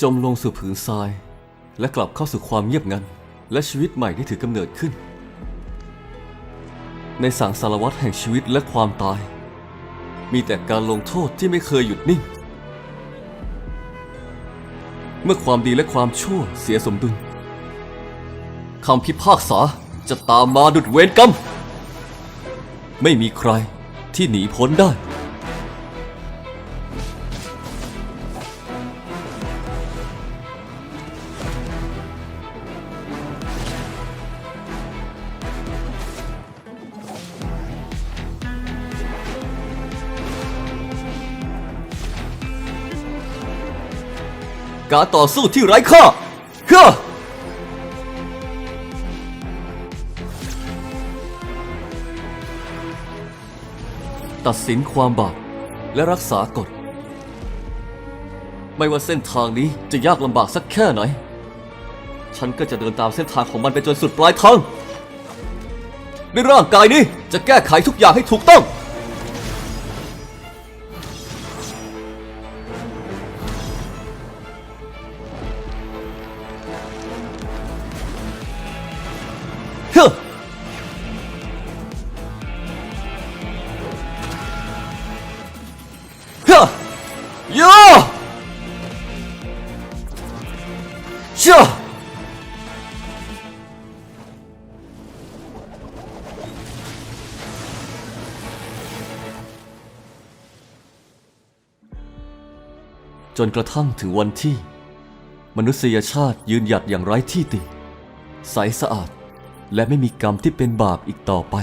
จมลงสู่ผืนทราย และกลับเข้าสู่ความเงียบงัน และชีวิตใหม่ที่ถือกำเนิดขึ้น ในสังสารวัตรแห่งชีวิตและความตาย มีแต่การลงโทษที่ไม่เคยหยุดนิ่ง เมื่อความดีและความชั่วเสียสมดุลคำพิพากษาจะตามมาดุดเวรกรรม ไม่มีใครที่หนีพ้นได้ การต่อสู้ที่ไร้ค่าฮ้อตัดสินความบาปและรักษากฎ ไม่ว่าเส้นทางนี้จะยากลำบากสักแค่ไหน ฉันก็จะเดินตามเส้นทางของมันไปจนสุดปลายทางในร่างกายนี้จะแก้ไขทุกอย่างให้ถูกต้อง เชื่อจนกระทั่งถึงวันที่ มนุษยชาติยืนหยัดอย่างไร้ที่ติ ใสสะอาดและไม่มีกรรมที่เป็นบาปอีกต่อไป